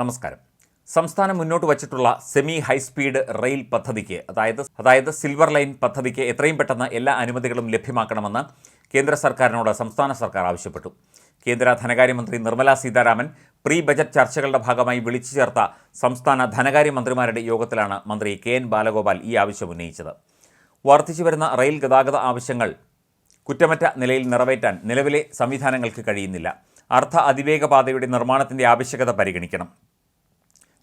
നമസ്കാരം. സംസ്ഥാനം മുന്നോട്ട് വച്ചിട്ടുള്ള സെമി ഹൈസ്പീഡ് റെയിൽ പദ്ധതിക്ക് അതായത് അതായത് സിൽവർ ലൈൻ പദ്ധതിക്ക് എത്രയും പെട്ടെന്ന് എല്ലാ അനുമതികളും ലഭ്യമാക്കണമെന്ന് കേന്ദ്ര സർക്കാരിനോട് സംസ്ഥാന സർക്കാർ ആവശ്യപ്പെട്ടു. കേന്ദ്ര ധനകാര്യമന്ത്രി നിർമ്മല സീതാരാമൻ പ്രീ ബജറ്റ് ചർച്ചകളുടെ ഭാഗമായി വിളിച്ചു ചേർത്ത സംസ്ഥാന ധനകാര്യമന്ത്രിമാരുടെ യോഗത്തിലാണ് മന്ത്രി കെ എൻ ബാലഗോപാൽ ഈ ആവശ്യം ഉന്നയിച്ചത്. വർദ്ധിച്ചു വരുന്ന റെയിൽ ഗതാഗത ആവശ്യങ്ങൾ കുറ്റമറ്റ നിലയിൽ നിറവേറ്റാൻ നിലവിലെ സംവിധാനങ്ങൾക്ക് കഴിയുന്നില്ല. അർദ്ധ അതിവേഗ പാതയുടെ നിർമ്മാണത്തിന്റെ ആവശ്യകത പരിഗണിക്കണം.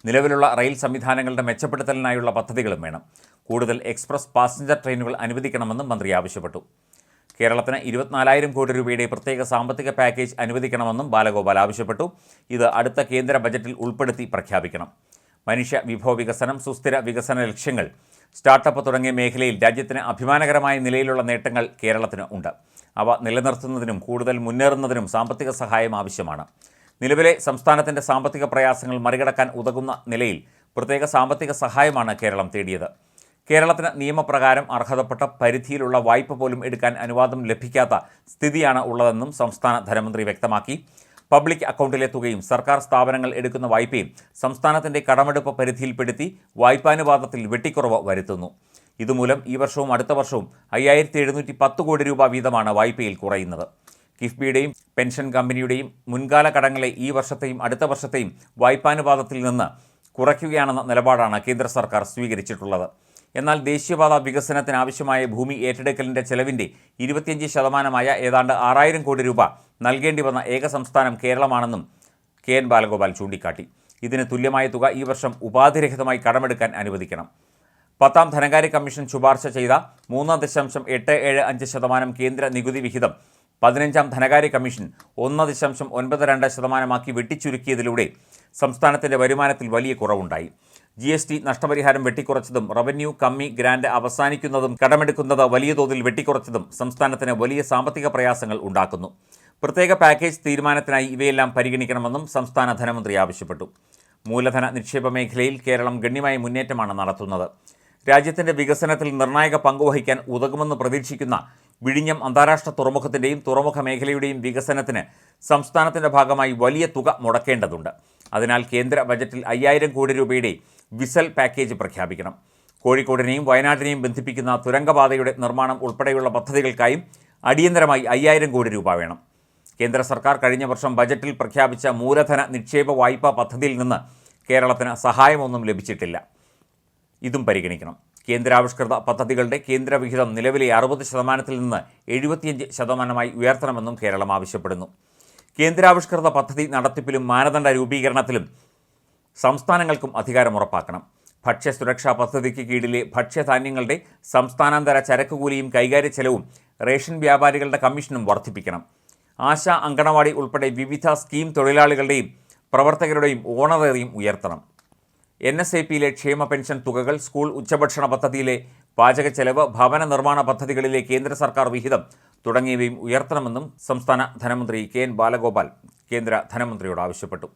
നിലവിലുള്ള റെയിൽ സംവിധാനങ്ങളുടെ മെച്ചപ്പെടുത്തലിനായുള്ള പദ്ധതികളും വേണം. കൂടുതൽ എക്സ്പ്രസ് പാസഞ്ചർ ട്രെയിനുകൾ അനുവദിക്കണമെന്നും മന്ത്രി ആവശ്യപ്പെട്ടു. കേരളത്തിന് ഇരുപത്തിനാലായിരം കോടി രൂപയുടെ പ്രത്യേക സാമ്പത്തിക പാക്കേജ് അനുവദിക്കണമെന്നും ബാലഗോപാൽ ആവശ്യപ്പെട്ടു. ഇത് അടുത്ത കേന്ദ്ര ബജറ്റിൽ ഉൾപ്പെടുത്തി പ്രഖ്യാപിക്കണം. മനുഷ്യ വിഭവ വികസനം സുസ്ഥിര വികസന ലക്ഷ്യങ്ങൾ സ്റ്റാർട്ടപ്പ് തുടങ്ങിയ മേഖലയിൽ രാജ്യത്തിന് അഭിമാനകരമായ നിലയിലുള്ള നേട്ടങ്ങൾ കേരളത്തിന് ഉണ്ട്. അവ നിലനിർത്തുന്നതിനും കൂടുതൽ മുന്നേറുന്നതിനും സാമ്പത്തിക സഹായം ആവശ്യമാണ്. നിലവിലെ സംസ്ഥാനത്തിന്റെ സാമ്പത്തിക പ്രയാസങ്ങൾ മറികടക്കാൻ ഉതകുന്ന നിലയിൽ പ്രത്യേക സാമ്പത്തിക സഹായമാണ് കേരളം തേടിയത്. കേരളത്തിന് നിയമപ്രകാരം അർഹതപ്പെട്ട പരിധിയിലുള്ള വായ്പ പോലും എടുക്കാൻ അനുവാദം ലഭിക്കാത്ത സ്ഥിതിയാണ് ഉള്ളതെന്നും സംസ്ഥാന ധനമന്ത്രി വ്യക്തമാക്കി. പബ്ലിക് അക്കൗണ്ടിലെ തുകയും സർക്കാർ സ്ഥാപനങ്ങൾ എടുക്കുന്ന വായ്പയും സംസ്ഥാനത്തിന്റെ കടമെടുപ്പ് പരിധിയിൽപ്പെടുത്തി വായ്പാനുപാതത്തിൽ വെട്ടിക്കുറവ് വരുത്തുന്നു. ഇതുമൂലം ഈ വർഷവും അടുത്ത വർഷവും അയ്യായിരത്തി എഴുന്നൂറ്റി പത്ത് കോടി രൂപ വീതമാണ് വായ്പയിൽ കുറയുന്നത്. കിഫ്ബിയുടെയും പെൻഷൻ കമ്പനിയുടെയും മുൻകാല കടങ്ങളെ ഈ വർഷത്തെയും അടുത്ത വർഷത്തെയും വായ്പാനുപാതത്തിൽ നിന്ന് കുറയ്ക്കുകയാണെന്ന നിലപാടാണ് കേന്ദ്ര സർക്കാർ സ്വീകരിച്ചിട്ടുള്ളത്. എന്നാൽ ദേശീയപാത വികസനത്തിന് ആവശ്യമായ ഭൂമി ഏറ്റെടുക്കലിന്റെ ചെലവിന്റെ ഇരുപത്തിയഞ്ച് ശതമാനമായ ഏതാണ്ട് ആറായിരം കോടി രൂപ നൽകേണ്ടി വന്ന ഏക സംസ്ഥാനം കേരളമാണെന്നും കെ എൻ ബാലഗോപാൽ ചൂണ്ടിക്കാട്ടി. ഇതിന് തുല്യമായ തുക ഈ വർഷം ഉപാധിരഹിതമായി കടമെടുക്കാൻ അനുവദിക്കണം. പത്താം ധനകാര്യ കമ്മീഷൻ ശുപാർശ ചെയ്ത മൂന്ന് ദശാംശം എട്ട് ഏഴ് അഞ്ച് ശതമാനം കേന്ദ്ര നികുതി വിഹിതം പതിനഞ്ചാം ധനകാര്യ കമ്മീഷൻ ഒന്ന് ദശാംശം ഒൻപത് രണ്ട് ശതമാനമാക്കി വെട്ടിച്ചുരുക്കിയതിലൂടെ സംസ്ഥാനത്തിന്റെ വരുമാനത്തിൽ വലിയ കുറവുണ്ടായി. ജി എസ് ടി നഷ്ടപരിഹാരം വെട്ടിക്കുറച്ചതും റവന്യൂ കമ്മി ഗ്രാൻഡ് അവസാനിക്കുന്നതും കടമെടുക്കുന്നത് വലിയ തോതിൽ വെട്ടിക്കുറച്ചതും സംസ്ഥാനത്തിന് വലിയ സാമ്പത്തിക പ്രയാസങ്ങൾ ഉണ്ടാക്കുന്നു. പ്രത്യേക പാക്കേജ് തീരുമാനത്തിനായി ഇവയെല്ലാം പരിഗണിക്കണമെന്നും സംസ്ഥാന ധനമന്ത്രി ആവശ്യപ്പെട്ടു. മൂലധന നിക്ഷേപ മേഖലയിൽ കേരളം ഗണ്യമായ മുന്നേറ്റമാണ് നടത്തുന്നത്. രാജ്യത്തിന്റെ വികസനത്തിൽ നിർണായക പങ്കുവഹിക്കാൻ ഉതകുമെന്ന് പ്രതീക്ഷിക്കുന്ന വിഴിഞ്ഞം അന്താരാഷ്ട്ര തുറമുഖത്തിന്റെയും തുറമുഖ മേഖലയുടെയും വികസനത്തിന് സംസ്ഥാനത്തിന്റെ ഭാഗമായി വലിയ തുക മുടക്കേണ്ടതുണ്ട്. അതിനാൽ കേന്ദ്ര ബജറ്റിൽ അയ്യായിരം കോടി രൂപയുടെ വിസൽ പാക്കേജ് പ്രഖ്യാപിക്കണം. കോഴിക്കോടിനെയും വയനാടിനെയും ബന്ധിപ്പിക്കുന്ന തുരങ്കപാതയുടെ നിർമ്മാണം ഉൾപ്പെടെയുള്ള പദ്ധതികൾക്കായും അടിയന്തരമായി അയ്യായിരം കോടി രൂപ വേണം. കേന്ദ്ര സർക്കാർ കഴിഞ്ഞ വർഷം ബജറ്റിൽ പ്രഖ്യാപിച്ച മൂലധന നിക്ഷേപ വായ്പാ പദ്ധതിയിൽ നിന്ന് കേരളത്തിന് സഹായമൊന്നും ലഭിച്ചിട്ടില്ല. ഇതും പരിഗണിക്കണം. കേന്ദ്രാവിഷ്കൃത പദ്ധതികളുടെ കേന്ദ്രവിഹിതം നിലവിലെ അറുപത് ശതമാനത്തിൽ നിന്ന് എഴുപത്തിയഞ്ച് ശതമാനമായി ഉയർത്തണമെന്നും കേരളം ആവശ്യപ്പെടുന്നു. കേന്ദ്രാവിഷ്കൃത പദ്ധതി നടത്തിപ്പിലും മാനദണ്ഡ രൂപീകരണത്തിലും സംസ്ഥാനങ്ങൾക്കും അധികാരം ഉറപ്പാക്കണം. ഭക്ഷ്യസുരക്ഷാ പദ്ധതിക്ക് കീഴിലെ ഭക്ഷ്യധാന്യങ്ങളുടെ സംസ്ഥാനാന്തര ചരക്കുകൂലിയും കൈകാര്യ ചെലവും റേഷൻ വ്യാപാരികളുടെ കമ്മീഷനും വർദ്ധിപ്പിക്കണം. ആശ അങ്കണവാടി ഉൾപ്പെടെ വിവിധ സ്കീം തൊഴിലാളികളുടെയും പ്രവർത്തകരുടെയും ഓണറേറിയും ഉയർത്തണം. എൻ എസ് ഐ പിയിലെ ക്ഷേമ പെൻഷൻ തുകകൾ സ്കൂൾ ഉച്ചഭക്ഷണ പദ്ധതിയിലെ പാചക ചെലവ് ഭവന നിർമ്മാണ പദ്ധതികളിലെ കേന്ദ്ര സർക്കാർ വിഹിതം തുടങ്ങിയവയും ഉയർത്തണമെന്നും സംസ്ഥാന ധനമന്ത്രി കെ എൻ ബാലഗോപാൽ കേന്ദ്ര ധനമന്ത്രിയോട് ആവശ്യപ്പെട്ടു.